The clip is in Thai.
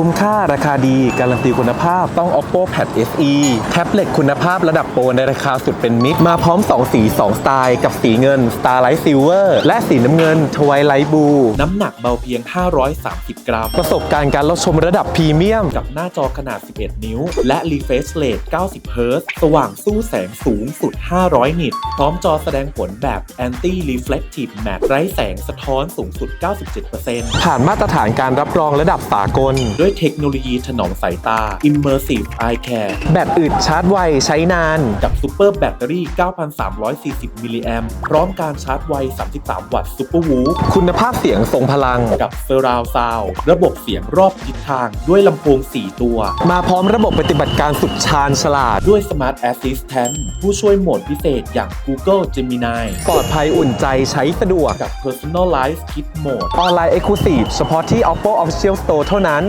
คุ้มค่าราคาดี การันตีคุณภาพต้อง oppo pad se แท็บเล็ตคุณภาพระดับโปรในราคาสุดเป็นมิตร มาพร้อม 2 สี 2 สไตล์ กับสีเงิน starlight silver และสีน้ำเงิน twilight blue น้ำหนักเบาเพียง 530 กรัม ประสบการณ์การรับชมระดับพรีเมียม กับหน้าจอขนาด 11 นิ้ว และ refresh rate 90 Hz สว่างสู้แสงสูงสุด 500 นิต พร้อมจอแสดงผลแบบ anti reflective matte ไร้แสงสะท้อนสูงสุด 97%ผ่านมาตรฐานการรับรองระดับสากลด้วยเทคโนโลยีถนอมสายตา immersive eye care แบตอึดชาร์จไวใช้นาน กับซูเปอร์แบตเตอรี่ 9,340 มิลลิแอมพร้อมการชาร์จไว 33 วัตต์ซูเปอร์วูฟคุณภาพเสียงทรงพลัง กับ Surround Sound ระบบเสียงรอบทิศทางด้วยลำโพง 4 ตัว มาพร้อมระบบปฏิบัติการสุดชาญฉลาด ด้วย Smart Assistant ผู้ช่วยโหมดพิเศษอย่าง Google Gemini ปลอดภัยอุ่นใจใช้สะดวกกับ Personalized Kit Mode ออนไลน์ Exclusive เฉพาะที่ Oppo Official Store เท่านั้น